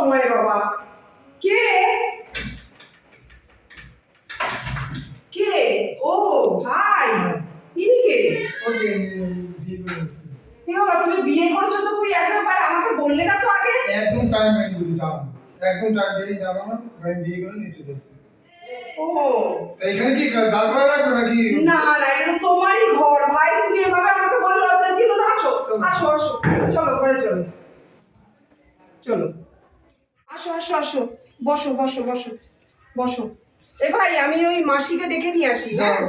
সময় বাবা। কে? কে? ও ভাই। ইনি কে। এ বাবা তুমি বিয়ে করেছ তো তুমি একবার আমাকে বললে না তো আগে। একদম টাইম আমি বুঝে একদম টাইম বেরিয়ে যাব না। আমি বিয়ে করে নিয়ে চলে ও। এখানে কি দাঁড় করা রাখবে নাকি? না না এটা তোমারই ঘর। ভাই তুমি এভাবে আমাকে বলে লজ্জা দিল না আসো আসো আসো। চলো ঘরে চলো। চলো। আসো আসো। বসো বসো বসো। বসো। এ ভাই আমি ওই মাসিকে ডেকে নিয়ে আসি হ্যাঁ?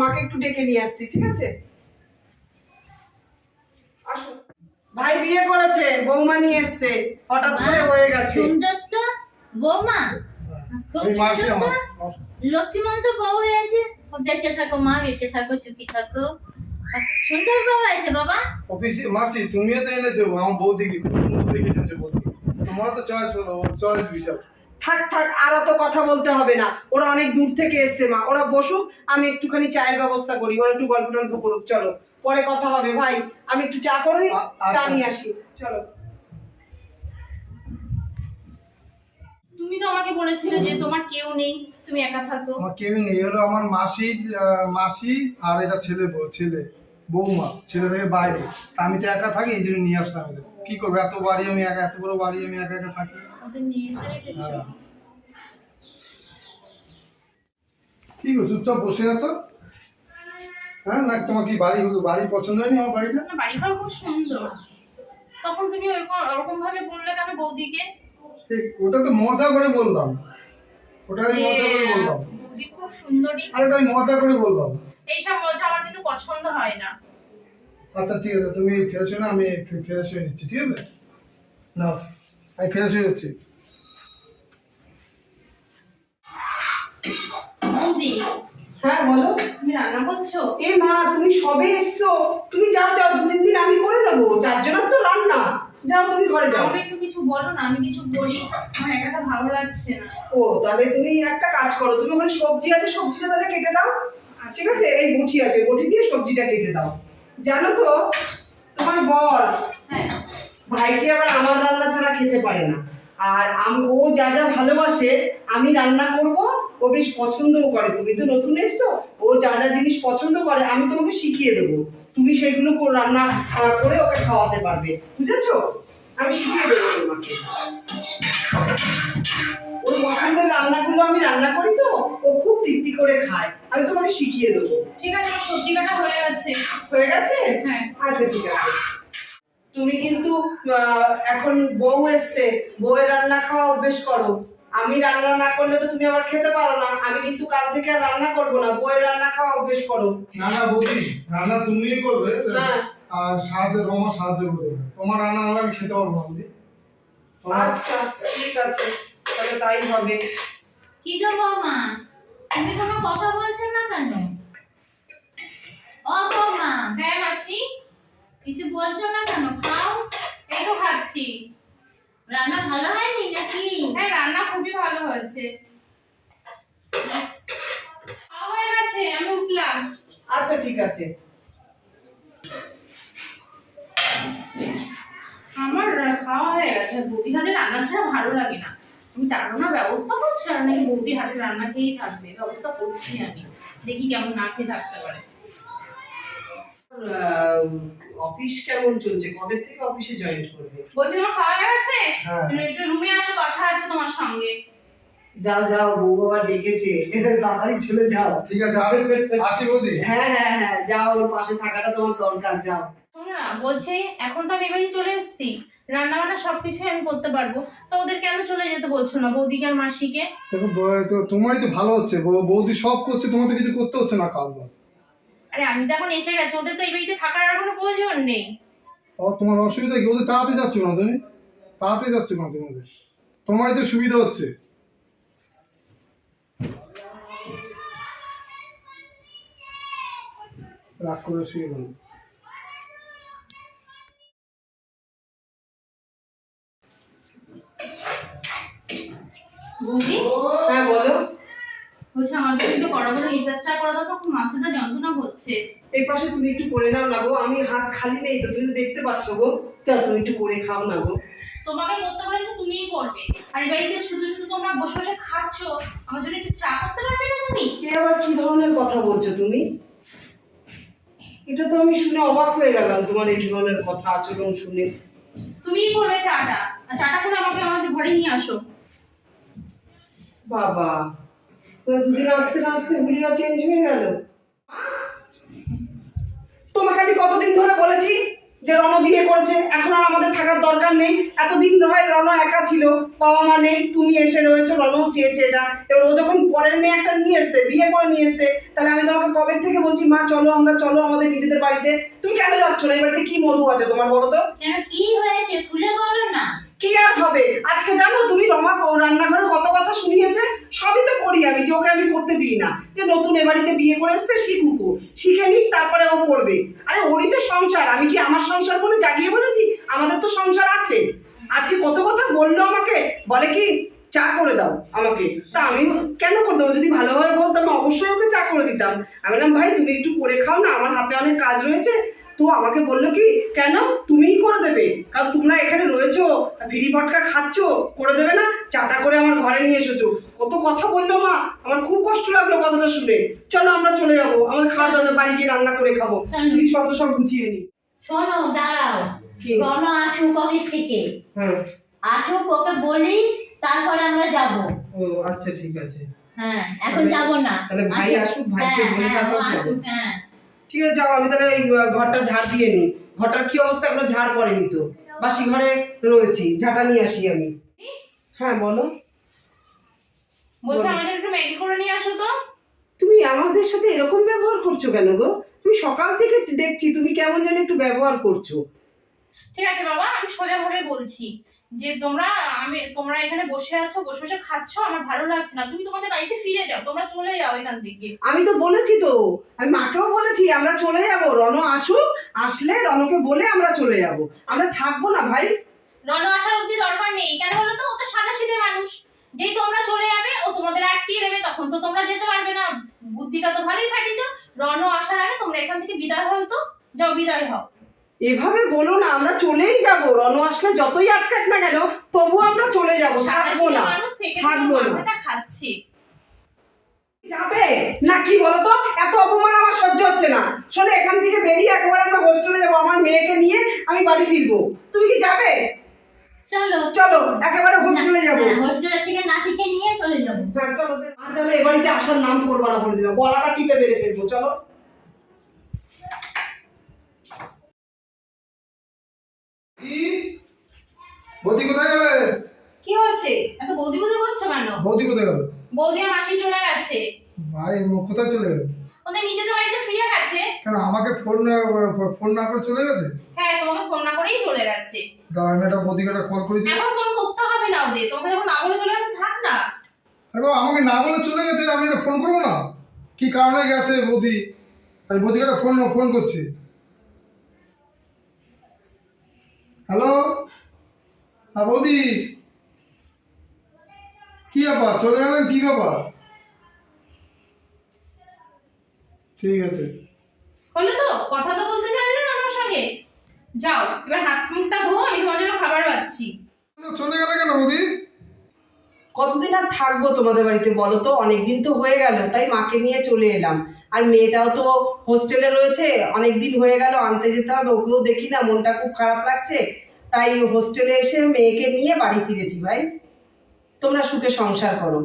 মাকে একটু ডেকে নিয়ে আসছি ঠিক আছে? আসো। ভাই বিয়ে করেছে বৌমা নিয়ে এসছে হঠাৎ করে হয়ে গেছে। সুন্দর তো বৌমা তো লক্ষ্মীমন্ত বউ হয়েছে। বেঁচে থাকো মা বেঁচে থাকো সুখী থাকো। সুন্দর বউ হয়েছে বাবা। অফিসে মাসি তুমিও তো এনেছো আমার বৌদিকে খুব সুন্দর দেখে এনেছো বৌদি তোমার তো চয়েস হলো চয়েস বিশাল থাক থাক আর অত কথা বলতে হবে না। ওরা অনেক দূর থেকে এসছে মা। ওরা বসুক আমি একটুখানি চায়ের ব্যবস্থা করি ওরা একটু গল্প টল্প করুক চলো। পরে কথা হবে ভাই। আমি একটু চা করি চা আচ্ছা। নিয়ে আসি চলো। তুমি তো আমাকে বলেছিলে যে তোমার কেউ নেই তুমি একা থাকো। আমার কেউই নেই হলো আমার মাসির আহ, মাসি আর এটা ছেলে ছেলে। বৌমা ছেলে থেকে বাইরে। আমি তো একা থাকি এই জন্য নিয়ে আসলাম এদের কি করব? এত বাড়ি আমি একা এত বড় বাড়ি আমি একা একা থাকি। হ্যাঁ। কি গো চুপচাপ বসে আছো? হ্যাঁ না তোমার কি বাড়ি বাড়ি পছন্দ হয়নি আমার বাড়িটা না বাড়িঘর খুব সুন্দর। তখন তুমি ওরকম ভাবে বললে কেন বৌদিকে? ঠিক ওটা তো মজা করে বললাম। ওটা আমি মজা করে বললাম। বৌদি খুব সুন্দরী। আর ওটা আমি মজা করে বললাম। এইসব মজা আমার কিন্তু পছন্দ হয় না। আচ্ছা ঠিক আছে তুমি ফ্রেশ হয়ে না আমি ফ্রেশ হয়ে নিচ্ছি ঠিক আছে? না আমি ফ্রেশ হয়ে যাচ্ছি বৌদি হ্যাঁ বলো। তুমি রান্না করছ? এ মা তুমি সবে এসছো। তুমি যাও যাও দু তিন দিন আমি করে নেব। চারজনের তো রান্না। যাও তুমি ঘরে যাও। আমাকে একটু কিছু বলো না আমি কিছু বলি। আমার একাটা ভালো লাগছে না। ও তাহলে তুমি একটা কাজ করো। তুমি ওখানে সবজি আছে সবজিটা তাহলে কেটে দাও। ঠিক আছে? এই বটি আছে বটি দিয়ে সবজিটা কেটে দাও। জানো তো তোমার বর হ্যাঁ। ভাইকে আবার আমার রান্না ছাড়া খেতে পারে না। আর আম ও যা যা ভালোবাসে আমি রান্না করব ও বেশ পছন্দও করে। তুমি তো নতুন এসছো ও যা যা জিনিস পছন্দ করে আমি তোমাকে শিখিয়ে দেবো। তুমি সেগুলো রান্না করে ওকে খাওয়াতে পারবে। বুঝেছ? আমি শিখিয়ে দেবো তোমাকে। ওর পছন্দের রান্নাগুলো আমি রান্না করি তো ও খুব তৃপ্তি করে খায়। আমি তোমাকে শিখিয়ে দেবো। ঠিক আছে সবজি কাটা হয়ে গেছে। হয়ে গেছে? হ্যাঁ। আচ্ছা ঠিক আছে। তুমি কিন্তু এখন বউ এসছে। বউয়ের রান্না খাওয়া অভ্যেস করো। আমি রান্না না করলে তো তুমি আবার খেতে পারো না। আমি কিন্তু কাল থেকে আর রান্না করব না। বউয়ের রান্না খাওয়া অভ্যেস করো। না না বৌদি রান্না তুমিই করবে। হ্যাঁ। আর সাহায্য আমার সাহায্য করবে। তোমার রান্না হলে আমি খেতে পারব না তোমার আচ্ছা ঠিক আছে তাহলে তাই হবে। কি গো বৌমা? তুমি কোনো কথা বলছো না কেন? ও বৌমা। হ্যাঁ মাসি। কিছু বলছো না কেন? খাও। এই তো খাচ্ছি। রান্না ভালো হয়নি নাকি? হ্যাঁ রান্না খুবই ভালো হয়েছে। খাওয়া হয়ে গেছে আমি উঠলাম। আচ্ছা ঠিক আছে আমার খাওয়া হয়ে গেছে বৌদি হাতে রান্না ছাড়া ভালো লাগে না। আমি তার কোনো ব্যবস্থা করছি? আর নাকি বৌদি হাতে রান্না খেয়েই থাকবে? ব্যবস্থা করছি আমি। দেখি কেমন না খেয়ে থাকতে পারে। অফিস কেমন চলছে? কবে থেকে অফিসে জয়েন করবে? বলছি তোমার খাওয়া হয়ে গেছে? হ্যাঁ। তুমি একটু রুমে আসো কথা আছে তোমার সঙ্গে। যাও যাও বউ বাবা ডেকেছে। তাড়াতাড়ি চলে যাও। ঠিক আছে আমি আসি বৌদি। হ্যাঁ হ্যাঁ হ্যাঁ যাও ওর পাশে থাকাটা তোমার দরকার যাও। শোনো না বলছি এখন তো আমি এবারই চলে এসেছি। রান্না বান্না সবকিছুই আমি করতে পারব। তো ওদের কেন চলে যেতে বলছো না বৌদিকে আর মাসিকে? দেখো ব- তো তোমারই তো ভালো হচ্ছে। বৌ- বৌদি সব করছে তোমার তো কিছু করতে হচ্ছে না কাজ বাজ। আরে আমি তো এখন এসে গেছি ওদের তো এই বাড়িতে থাকার আর কোনো প্রয়োজন নেই। ও তোমার অসুবিধা কি? ওদের তাড়াতে যাচ্ছে কেন তুমি? তাড়াতে যাচ্ছে কেন তোমাদের? তোমারই তো সুবিধা হচ্ছে। রাগ করে শুয়ে বলো বৌদি হ্যাঁ বলো। বলছি আমাদের একটু বড় বড় ইজার চা করে দাও তো খুব মাথাটা যন্ত্রণা করছে। এই পাশে তুমি একটু করে নাও না গো আমি হাত খালি নেই তো তুমি দেখতে পাচ্ছ গো। চল তুমি একটু করে খাও না গো। তোমাকে করতে বলেছে তুমিই করবে। আর বাড়িতে শুধু শুধু তোমরা বসে বসে খাচ্ছ আমার জন্য একটু চা করতে পারবে না তুমি? এ আবার কি ধরনের কথা বলছো তুমি? এটা তো আমি শুনে অবাক হয়ে গেলাম তোমার এই ধরনের কথা আচরণ শুনে। তুমিই করবে চাটা। আর চাটা করে আমাকে আমাদের ঘরে নিয়ে আসো। বাবা দুদিন আসতে না আসতে হুলিয়া চেঞ্জ হয়ে গেল। তোমাকে আমি কতদিন ধরে বলেছি যে রণ বিয়ে করেছে? এখন আর আমাদের থাকার দরকার নেই। এতদিন হয় রণ একা ছিল, বাবা মা নেই, তুমি এসে রয়েছো রণও চেয়েছে এটা। এবার ও যখন পরের মেয়ে একটা নিয়ে এসছে, বিয়ে করে নিয়ে এসছে, তাহলে আমি তোমাকে কবে থেকে বলছি, মা, চলো আমরা, চলো আমাদের নিজেদের বাড়িতে তুমি কেন যাচ্ছ না? এই বাড়িতে কি মধু আছে তোমার বলো তো? কি হয়েছে? খুলে বলো না। কি আর হবে? আজকে জানো তুমি রমা রান্নাঘরে কত কথা শুনিয়েছে? সবই তো করি আমি, যে ওকে আমি করতে দিই না। যে নতুন এ বাড়িতে বিয়ে করে এসছে শিখুক। শিখে নিক, তারপরে ও করবে। আরে ওরই তো সংসার, আমি কি আমার সংসার বলে জাগিয়ে বলেছি? আমাদের তো সংসার আছে। আজকে কত কথা বলল আমাকে? বলে কি, চা করে দাও আমাকে। তা আমি কেন করে দেবো? যদি ভালোভাবে বলতাম, অবশ্যই ওকে চা করে দিতাম। আমি বললাম, ভাই, তুমি একটু করে খাও না, আমার হাতে অনেক কাজ রয়েছে। তো আমাকে বলল কি কেন? তুমিই করে দেবে। কারণ তোমরা এখানে রয়েছো ভিড়ি ভটকা খাচ্ছ করে দেবে না? চাটা করে আমার ঘরে নিয়ে এসেছ। কত কথা বলল মা। আমার খুব কষ্ট লাগল কথাটা শুনে। চলো আমরা চলে যাব। আমার খাওয়া দাওয়া বাড়ি গিয়ে রান্না করে খাব। জিনিসপত্র সব গুছিয়ে নি। শোনো দাঁড়াও। শোনো আসুক অফিস থেকে। আসুক ওকে বলি তারপরে আমরা যাব। ও আচ্ছা ঠিক আছে। হ্যাঁ এখন যাব না। তাহলে ভাই আসুক, ভাইকে হ্যাঁ, বলে হ্যাঁ, তারপর যাব। হ্যাঁ। ঠিক আছে যাও আমি তাহলে এই ঘরটা ঝাড় দিয়ে নিই। ঘরটার কি অবস্থা? এখনও ঝাড় পড়েনি তো। বাসি ঘরে রয়েছি ঝাঁটা নিয়ে আসি আমি। হ্যাঁ বলো। বলছো বলো। আমাদের একটু ম্যাগি করে নিয়ে আসো তো। তুমি আমাদের সাথে এরকম ব্যবহার করছ কেন গো? তুমি সকাল থেকে দেখছি তুমি কেমন যেন একটু ব্যবহার করছ। ঠিক আছে বাবা আমি সোজা ভাবে বলছি। যে তোমরা আমি তোমরা এখানে বসে আছো বসে বসে খাচ্ছ আমার ভালো লাগছে না। তুমি তোমাদের বাড়িতে ফিরে যাও তোমরা চলে যাও এখান থেকে। আমি তো বলেছি তো আমি মাকেও বলেছি আমরা চলে যাব। রণ আসুক আসলে রণকে বলে আমরা চলে যাব। আমরা থাকব না ভাই। রণ আসার অব্দি দরকার নেই কেন বলো তো? ও তো সাদা সিধে মানুষ। যেই তোমরা চলে যাবে ও তোমাদের আটকিয়ে দেবে তখন তো তোমরা যেতে পারবে না। বুদ্ধিটা তো ভালোই খাটিয়েছ রণ আসার আগে তোমরা এখান থেকে বিদায় হও তো। যাও বিদায় হও। এভাবে বলো না আমরা চলেই যাব। রণ আসলে যতই আটকাক না কেন তবু আমরা চলে যাব। থাকব না থাকব না। খাচ্ছে। যাবে? না কি বলতো? এত অপমান আমার সহ্য হচ্ছে না। শোনো এখান থেকে বেরিয়ে একেবারে আমরা হোস্টেলে যাব আমার মেয়েকে নিয়ে আমি বাড়ি ফিরবো। তুমি কি যাবে? চলো। চলো একেবারে হোস্টেলে যাব। হ্যাঁ, হোস্টেল থেকে নাতিকে নিয়ে চলে যাব। হ্যাঁ, চলো আর তাহলে এ বাড়িতে আসার নাম করব না বলে দিলাম। গলাটা টিপে বেড়ে ফেলব চলো। কি? বৌদি কোথায় গেলে? কি হয়েছে? এত বৌদি বৌদি করছ কেন? বৌদি কোথায় গেল? বৌদি আর মাসি চলে গেছে। আরে কোথায় চলে গেল? ওদের নিজেদের বাড়িতে ফিরে গেছে। কেন আমাকে ফোন না ফোন না করে চলে গেছে? হ্যাঁ তোমাকে ফোন না করেই চলে গেছে। দাঁড়া আমি একটা বৌদিকে একটা কল করে দিই। এখন ফোন করতে হবে না ওদের। তোমাকে যখন না বলে চলে গেছে থাক না। আরে বাবা আমাকে না বলে চলে গেছে আমি একটা ফোন করব না? কি কারণে গেছে বৌদি? আমি বৌদিকে একটা ফোন ফোন করছি। হ্যালো? হ্যাঁ বৌদি। কি ব্যাপার? চলে গেলেন? কি ব্যাপার? ঠিক আছে। হলো তো? কথা তো বলতে চাইলে না আমার সঙ্গে? যাও এবার হাত মুখটা ধো আমি তোমার জন্য খাবার পাচ্ছি চলে গেলে কেন বৌদি? কতদিন আর থাকব তোমাদের বাড়িতে বলো তো? অনেকদিন তো হয়ে গেল তাই মাকে নিয়ে চলে এলাম। আর মেয়েটাও তো হোস্টেলে রয়েছে অনেক দিন হয়ে গেল আনতে যেতে হবে ওকেও দেখি না মনটা খুব খারাপ লাগছে। তাই হোস্টেলে এসে মেয়েকে নিয়ে বাড়ি ফিরেছি ভাই। তোমরা সুখে সংসার করো।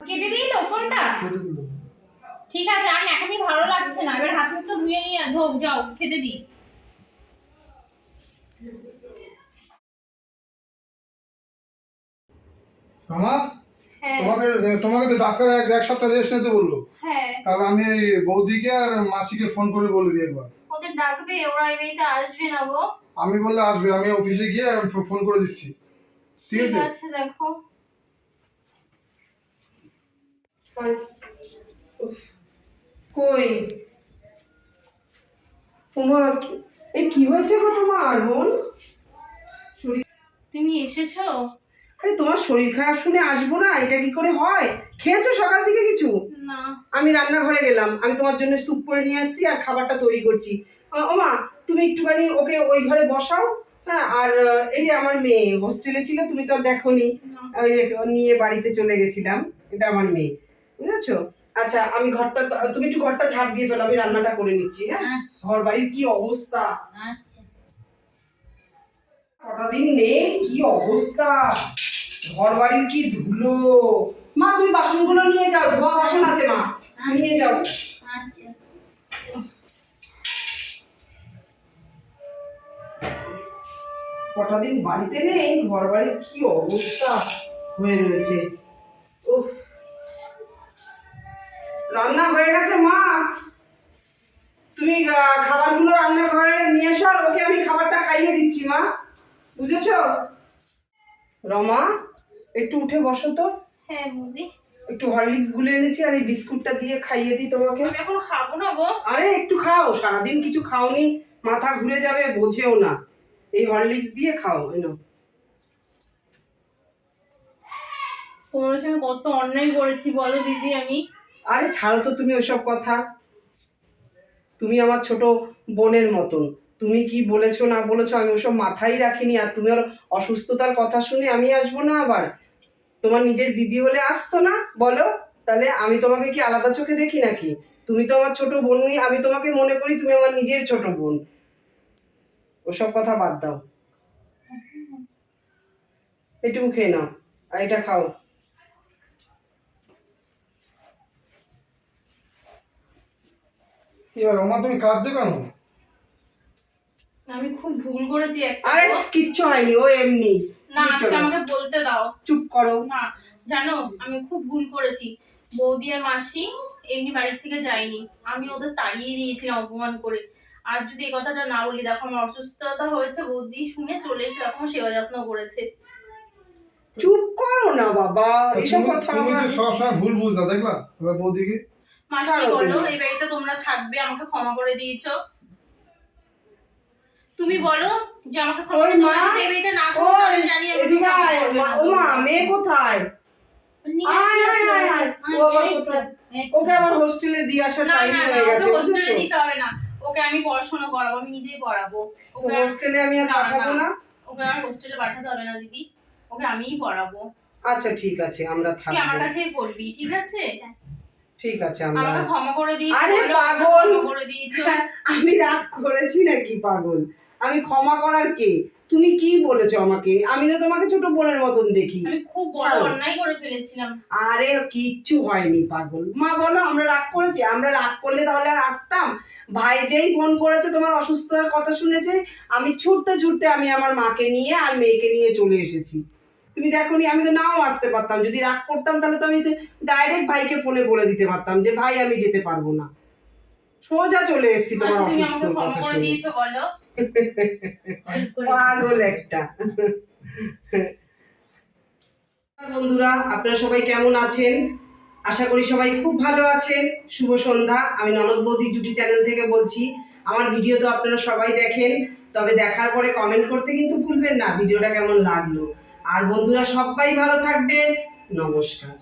কেটে দিই তো ফোনটা? ঠিক আছে আর এখনই ভালো লাগছে না। এবার হাত তো ধুয়ে নিয়ে ধোক যাও খেতে দিই। মামা হ্যাঁ। তোমাকে তোমাকে তো ডাক্তার এক এক সপ্তাহ রেস্ট নিতে বলল। হ্যাঁ। তাহলে আমি এই বৌদিকে আর মাসিকে ফোন করে বলে দিই একবার। ওদের ডাকবে ওরা এই আসবে না গো। আমি বললে আসবে আমি অফিসে গিয়ে ফোন করে দিচ্ছি। ঠিক আছে? দেখো। কই? তোমার এই কি হয়েছে গো তোমার বোন? তুমি এসেছ? আরে তোমার শরীর খারাপ শুনে আসব না এটা কি করে হয়? খেয়েছো সকাল থেকে কিছু? না। আমি রান্নাঘরে গেলাম আমি তোমার জন্য স্যুপ করে নিয়ে আসছি আর খাবারটা তৈরি করছি। ওমা তুমি একটুখানি ওকে ওই ঘরে বসাও হ্যাঁ আর এই যে আমার মেয়ে হোস্টেলে ছিল তুমি তো আর দেখোনি। ওই নিয়ে বাড়িতে চলে গেছিলাম এটা আমার মেয়ে বুঝেছ? আচ্ছা আমি ঘরটা তুমি একটু ঘরটা ঝাড় দিয়ে ফেলো আমি রান্নাটা করে নিচ্ছি হ্যাঁ? আচ্ছা ঘর বাড়ির কি অবস্থা? আচ্ছা। কটা দিন নেই? কি অবস্থা? ঘর বাড়ির কি ধুলো? মা তুমি বাসনগুলো নিয়ে যাও ধোয়া বাসন আছে মা। নিয়ে যাও। আচ্ছা। কটা দিন বাড়িতে নেই? ঘর বাড়ির কি অবস্থা হয়ে রয়েছে। উফ। রান্না হয়ে গেছে মা। তুমি খাবারগুলো রান্নাঘরে নিয়ে এসো আর ওকে আমি খাবারটা খাইয়ে দিচ্ছি মা। বুঝেছ? রমা একটু উঠে বসো তো। হ্যাঁ বৌদি। একটু হরলিক্স গুলে এনেছি আর এই বিস্কুটটা দিয়ে খাইয়ে দিই তোমাকে। আমি এখন খাব না গো। আরে একটু খাও। সারাদিন কিছু খাওনি মাথা ঘুরে যাবে বোঝেও না। এই হরলিক্স দিয়ে খাও এনো তোমাদের সঙ্গে কত অন্যায় করেছি বলো দিদি আমি। আরে ছাড়ো তো তুমি ওসব কথা। তুমি আমার ছোট বোনের মতন। তুমি কি বলেছ, না বলেছ, আমি ওসব মাথায় রাখিনি, আর তুমি ওর অসুস্থতার কথা শুনে আমি আসব না আবার? তোমার নিজের দিদি হলে আসতো না? বলো, তাহলে আমি তোমাকে কি আলাদা চোখে দেখি নাকি? তুমি তো আমার ছোট বোন নেই আমি তোমাকে মনে করি তুমি আমার নিজের ছোট বোন। ওসব কথা বাদ দাও। এটুকু খেয়ে নাও, আর এটা খাও। এবার রমা তুমি কাঁদছো কেন? আমি খুব ভুল করেছি আরে কিচ্ছু হয়নি ও এমনি। না আজকে আমাকে বলতে দাও। চুপ করো। না জানো আমি খুব ভুল করেছি। বৌদি আর মাসি এমনি বাড়ির থেকে যায়নি। আমি ওদের তাড়িয়ে দিয়েছিলাম অপমান করে। আর যদি এই কথাটা না বলি দেখো আমার অসুস্থতা হয়েছে বৌদি শুনে চলে এসে এরকম সেবা যত্ন করেছে। চুপ করো না বাবা। এসব কথা আমার ভুল বুঝতা দেখলা? বৌদিকে মাসি বলো এই বাড়িতে তোমরা থাকবে আমাকে ক্ষমা করে দিয়েছ। তুমি বলো যে আমাকে মা, এই না জানি ও মা মেয়ে কোথায়? আয়, আয়, আয়, আয়। ও আবার কোথায়? ওকে আবার হোস্টেলে দিয়ে আসার টাইম না না হয়ে গেছে হোস্টেলে দিতে হবে না। ওকে আমি পড়াশোনা করাবো আমি নিজেই পড়াবো। ওকে হোস্টেলে আমি আর না, পাঠাবো না। না ওকে আর হোস্টেলে পাঠাতে হবে না দিদি। ওকে আমিই পড়াবো। আচ্ছা ঠিক আছে আমরা আমার কাছেই পড়বি ঠিক আছে? ঠিক আছে আমরা আমাকে ক্ষমা করে দিয়েছ আরে পাগল। করে দিয়েছ। আমি রাগ করেছি নাকি পাগল? আমি ক্ষমা করার কে? তুমি কি বলেছ আমাকে? আমি তো তোমাকে ছোট বোনের মতন দেখি। আমি খুব বড় অন্যায় করে ফেলেছিলাম। আরে কিচ্ছু হয়নি পাগল। মা বলো আমরা রাগ করেছি। আমরা রাগ করলে তাহলে আর আসতাম? ভাই যেই ফোন করেছে তোমার অসুস্থতার কথা শুনেছে? আমি ছুটতে ছুটতে আমি আমার মাকে নিয়ে আর মেয়েকে নিয়ে চলে এসেছি। তুমি দেখোনি আমি তো নাও আসতে পারতাম। যদি রাগ করতাম তাহলে তো আমি ডাইরেক্ট ভাইকে ফোনে বলে দিতে পারতাম যে ভাই আমি যেতে পারব না। সোজা চলে এসেছি তোমার অসুস্থ কথা শুনে। পাগল একটা। বন্ধুরা আপনারা সবাই কেমন আছেন? আশা করি সবাই খুব ভালো আছেন। শুভ সন্ধ্যা। আমি ননদ বৌদি জুটি চ্যানেল থেকে বলছি আমার ভিডিও তো আপনারা সবাই দেখেন। তবে দেখার পরে কমেন্ট করতে কিন্তু ভুলবেন না ভিডিওটা কেমন লাগল। আর বন্ধুরা সবাই ভালো থাকবেন। নমস্কার।